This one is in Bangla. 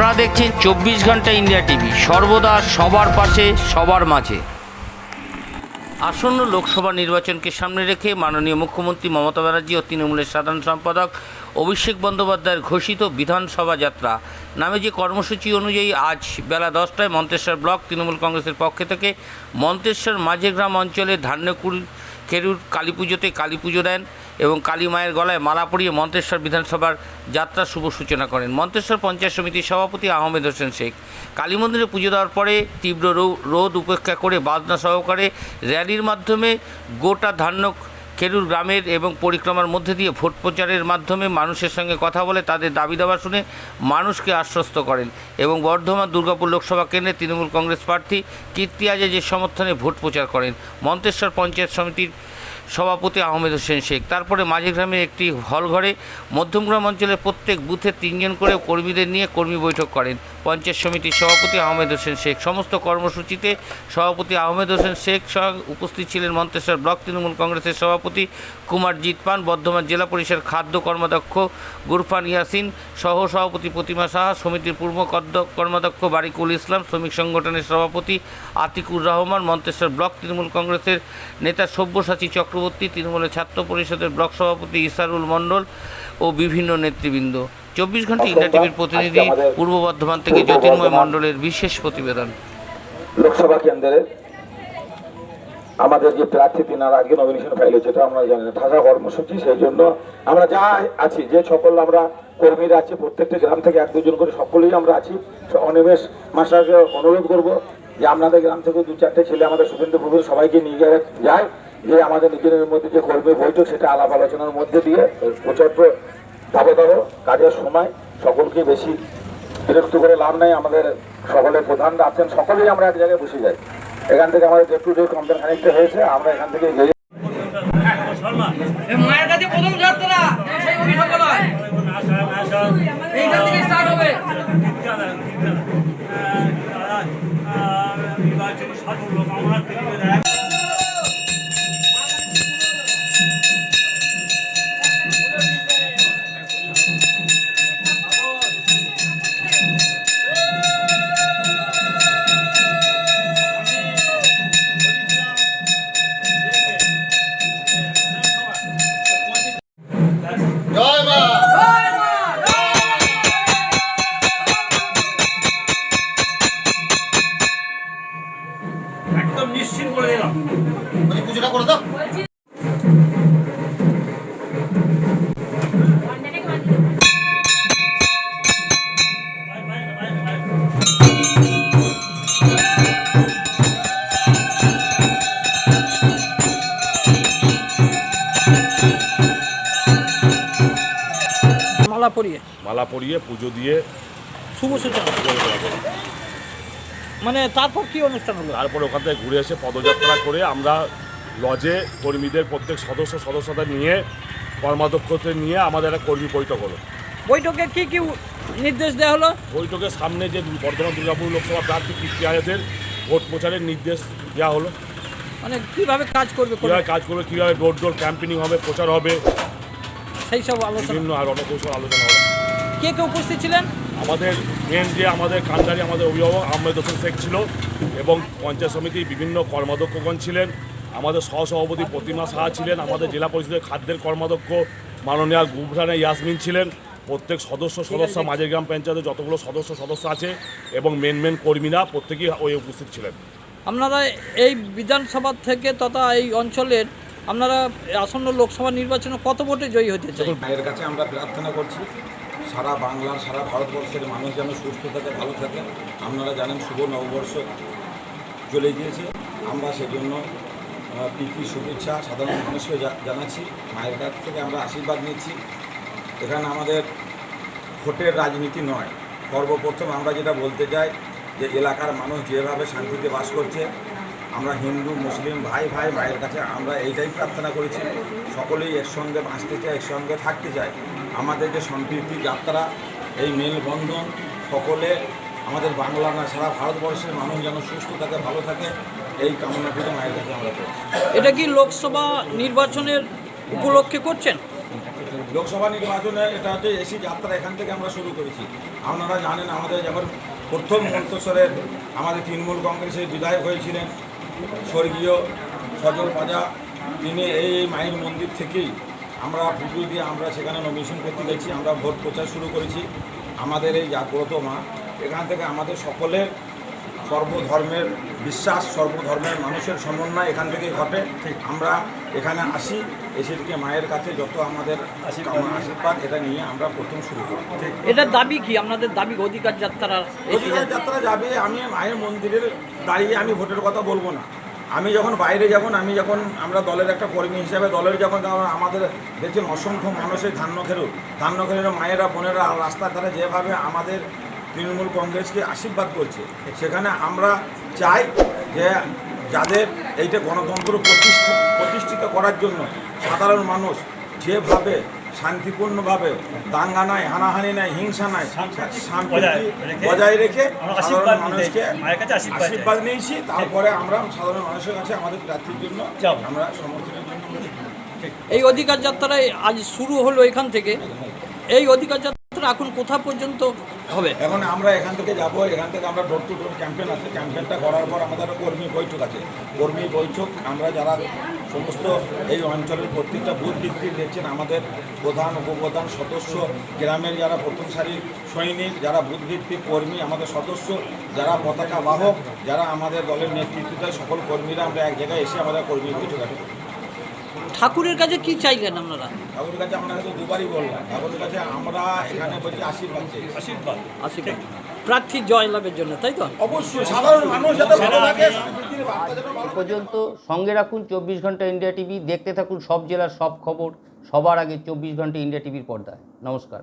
আপনারা দেখছেন চব্বিশ ঘণ্টা ইন্ডিয়া টিভি। সর্বদা সবার পাশে, সবার মাঝে। আসন্ন লোকসভা নির্বাচনকে সামনে রেখে মাননীয় মুখ্যমন্ত্রী মমতা ব্যানার্জি ও তৃণমূলের সাধারণ সম্পাদক অভিষেক বন্দ্যোপাধ্যায়ের ঘোষিত বিধানসভা যাত্রা। নামে যে কর্মসূচি অনুযায়ী আজ বেলা দশটায় মন্তেশ্বর ব্লক তৃণমূল কংগ্রেসের পক্ষ থেকে মন্তেশ্বর মাঝেগ্রাম অঞ্চলে ধান্যকুল খেরুর কালী পুজোতে কালী পুজো দেন। এবং কালী মায়ের গলায় মালা পরিয়ে মন্তেশ্বর বিধানসভার যাত্রা শুভ সূচনা করেন। মন্তেশ্বর পঞ্চায়েত সমিতির সভাপতি আহমেদ হোসেন শেখ। কালী মন্দিরে পুজো দেওয়ার পরে তীব্র রোদ উপেক্ষা করে বাজনা সহকারে র্যালির মাধ্যমে গোটা ধান্য খেরুর গ্রামের এবং পরিক্রমার মধ্যে দিয়ে ভোট প্রচারের মাধ্যমে মানুষের সঙ্গে কথা বলে তাদের দাবি দাবা শুনে মানুষকে আশ্বস্ত করেন এবং বর্ধমান দুর্গাপুর লোকসভা কেন্দ্রে তৃণমূল কংগ্রেস প্রার্থী কীর্তি আজাজের সমর্থনে ভোট প্রচার করেন। মন্তেশ্বর পঞ্চায়েত সমিতির সভাপতি আহমেদ হোসেন শেখ। তারপরে মাঝেগ্রামের একটি হল ঘরে মধ্যমগ্রাম অঞ্চলের প্রত্যেক বুথে তিনজন করে কর্মীদের নিয়ে কর্মী বৈঠক করেন পঞ্চায়েত সমিতির সভাপতি আহমেদ হোসেন শেখ। সমস্ত কর্মসূচিতে সভাপতি আহমেদ হোসেন শেখ সহ উপস্থিত ছিলেন মন্তেশ্বর ব্লক তৃণমূল কংগ্রেসের সভাপতি কুমার জিতপান বর্ধমান জেলা পরিষদের খাদ্য কর্মাধ্যক্ষ গুরফান ইয়াসিন, সহ সভাপতি প্রতিমা সাহা, সমিতির পূর্ব কর্মাধ্যক্ষ বারিকুল ইসলাম, শ্রমিক সংগঠনের সভাপতি আতিকুর রহমান, মন্তেশ্বর ব্লক তৃণমূল কংগ্রেসের নেতা সব্যসাচী চক্রবর্তী তৃণমূলের ছাত্র পরিষদের ব্লক সভাপতি ইসারুল মণ্ডল ও বিভিন্ন নেতৃবৃন্দ। চব্বিশ ঘণ্টা ইন্ডিয়া টিভির প্রতিনিধি পূর্ব বর্ধমান থেকে জ্যোতির্ময় মণ্ডলের বিশেষ প্রতিবেদন। লোকসভা কেন্দ্রে আমাদের যে প্রার্থী তিনার আগে নমিনেশন ফাইল হয়েছে এটা আমরা জানি না ঢাকা কর্মসূচি সেই জন্য আমরা যা আছি যে সকল আমরা কর্মীরা আছি প্রত্যেকটা গ্রাম থেকে এক দুজন করে সকলেই আমরা আছি অনিমেষ মাসাকে অনুরোধ করব যে আপনাদের গ্রাম থেকে দু চারটে ছেলে আমাদের শুভেন্দু সবাইকে নিয়ে যায়। যে আমাদের নিজেদের মধ্যে যে কর্মী বৈঠক সেটা আলাপ আলোচনার মধ্যে দিয়ে প্রচণ্ড দাবদাহ কাজের সময় সকলকে বেশি বিরক্ত করে লাভ নেই। আমাদের সকলের প্রধানরা আছেন সকলেই আমরা এক জায়গায় বসে যাই। এখান থেকে আমাদের ডে টু ডে কমপ্লেন খানিকটা হয়েছে আমরা এখান থেকে গিয়ে মায়ের কাছে প্রথম যাত্রা সেই এইখান থেকে স্টার্ট হবে। করে দিলাম। মালা পরিয়ে। মালা পরিয়ে পুজো দিয়ে শুভ সূচনা। মানে তারপর কি অনুষ্ঠান হলো? তারপরে ওখান থেকে ঘুরে এসে পদযাত্রা করে আমরা লজে কর্মীদের প্রত্যেক সদস্য সদস্যদের নিয়ে কর্মাধ্যক্ষদের নিয়ে আমাদের একটা কর্মী বৈঠক হলো। বৈঠকে কি কি নির্দেশ দেওয়া হলো? বৈঠকের সামনে যে বর্ধমান দুর্গাপুর লোকসভা প্রার্থী কীর্তি আয়াদের ভোট প্রচারের নির্দেশ দেওয়া হলো। মানে কীভাবে কাজ করবে কীভাবে কাজ করবে কীভাবে ডোর ডোর ক্যাম্পেনিং হবে প্রচার হবে সেই সব আলোচনা। বিভিন্ন আর রণকৌশল আলোচনা হবে। কে কে উপস্থিত ছিলেন? আমাদের মেন যে আমাদের কান্ডারি আমাদের অভিভাবক আহমেদ হোসেন শেখ ছিল এবং পঞ্চায়েত সমিতির বিভিন্ন কর্মাধ্যক্ষগণ ছিলেন। আমাদের সহসভাপতি প্রতিমা সাহা ছিলেন আমাদের জেলা পরিষদের খাদ্যের কর্মাধ্যক্ষ মাননীয় গুবরানা ইয়াসমিন ছিলেন। প্রত্যেক সদস্য সদস্য মাঝের গ্রাম পঞ্চায়েতের যতগুলো সদস্য সদস্য আছে এবং মেন মেন কর্মীরা প্রত্যেকেই ওই উপস্থিত ছিলেন। আপনারা এই বিধানসভা থেকে তথা এই অঞ্চলের আপনারা আসন্ন লোকসভা নির্বাচনে কত ভোটে জয়ী হতে চাই? মায়ের কাছে আমরা প্রার্থনা করছি সারা বাংলার, সারা ভারতবর্ষের মানুষ যেন সুস্থ থাকে, ভালো থাকে। আপনারা জানেন শুভ নববর্ষ চলে গিয়েছে। আমরা সেজন্য প্রীতি, শুভেচ্ছা সাধারণ মানুষকে জানাচ্ছি। মায়ের কাছ থেকে আমরা আশীর্বাদ নিচ্ছি। এখানে আমাদের ভোটের রাজনীতি নয়। সর্বপ্রথম আমরা যেটা বলতে চাই যে, এলাকার মানুষ যেভাবে শান্তিতে বাস করছে, আমরা হিন্দু, মুসলিম, ভাই ভাই, মায়ের কাছে আমরা এইটাই প্রার্থনা করেছি। সকলেই একসঙ্গে বাঁচতে চাই একসঙ্গে থাকতে চাই আমাদের যে সম্প্রীতি যাত্রা এই মেলবন্ধন সকলে আমাদের বাংলা না সারা ভারতবর্ষের মানুষ যেন সুস্থ থাকে ভালো থাকে এই কামনা করে মায়ের কাছে আমরা করছি এটা কি লোকসভা নির্বাচনের উপলক্ষে করছেন? লোকসভা নির্বাচনে এটা হচ্ছে এসি যাত্রা এখান থেকে আমরা শুরু করেছি। আপনারা জানেন আমাদের যখন প্রথম মন্তেশ্বরের আমাদের তৃণমূল কংগ্রেসের বিধায়ক হয়েছিলেন স্বর্গীয় সজল পাজা তিনি এই মায়ের মন্দির থেকেই আমরা পুজো দিয়ে আমরা সেখানে নমিনেশন করতে গেছি আমরা ভোট প্রচার শুরু করেছি। আমাদের এই জাগ্রত মা এখান থেকে আমাদের সকলের সর্বধর্মের বিশ্বাস সর্বধর্মের মানুষের সমন্বয় এখান থেকে ঘটে। আমরা এখানে আসি এসে থেকে মায়ের কাছে যত আমাদের আশীর্বাদ। এটা নিয়ে আমরা প্রথম শুরু করি। এটার দাবি কি? আপনাদের দাবি অধিকার যাত্রা অধিকার যাত্রা যাবে আমি মায়ের মন্দিরের দাঁড়িয়ে আমি ভোটের কথা বলব না। আমি যখন বাইরে যখন আমি যখন আমরা দলের একটা কর্মী হিসাবে, দলের যখন আমাদের দেখছেন অসংখ্য মানুষের ধান্যখেরু ধান্যখেরুর মায়েরা, বোনেরা রাস্তার ধারে যেভাবে আমাদের তৃণমূল কংগ্রেসকে আশীর্বাদ করছে, সেখানে আমরা চাই যে যাদের এইটা গণতন্ত্র প্রতিষ্ঠিত করার জন্য সাধারণ মানুষ যেভাবে শান্তিপূর্ণভাবে দাঙ্গা নাই হানাহানি নাই হিংসা নাই শান্তি বজায় রেখে সাধারণ আশীর্বাদ মানুষকে আশীর্বাদ নিয়েছি তারপরে আমরা সাধারণ মানুষের কাছে আমাদের প্রার্থীর জন্য আমরা সমর্থনের জন্য এই অধিকার যাত্রায় আজ শুরু হলো এখান থেকে। এই অধিকার যাত্রা এখন কোথা পর্যন্ত হবে। এখন আমরা এখান থেকে যাব, এখান থেকে আমরা ডোর টু ডোর ক্যাম্পেন আছে। ক্যাম্পেনটা করার পর আমাদের কর্মী বৈঠক আছে। কর্মী বৈঠক, আমরা যারা সমস্ত এই অঞ্চলের প্রত্যেকটা বুথ ভিত্তিক দেখছেন, আমাদের প্রধান, উপপ্রধান সদস্য, গ্রামের যারা প্রথম সারির সৈনিক, যারা বুথ ভিত্তিক কর্মী, আমাদের সদস্য, যারা পতাকা বাহক, যারা আমাদের দলের নেতৃত্ব দেয়, সকল কর্মীরা আমরা এক জায়গায় এসে আমাদের কর্মী বৈঠক আছে। ঠাকুরের কাছে কি চাইলেন আপনারা? ঠাকুরের কাছে আমরা দুবারই বললাম। ঠাকুরের কাছে আমরা এখানে বলছি আশীর্বাদ চাই। আশীর্বাদ। আশীর্বাদ। প্রার্থী জয় লাভের জন্য তাই তো? অবশ্যই সাধারণ মানুষ যাতে ভালো থাকে। পর্যন্ত সঙ্গে রাখুন চব্বিশ ঘণ্টা ইন্ডিয়া টিভি দেখতে থাকুন সব জেলার সব খবর সবার আগে চব্বিশ ঘণ্টা ইন্ডিয়া টিভির পর্দায়। নমস্কার।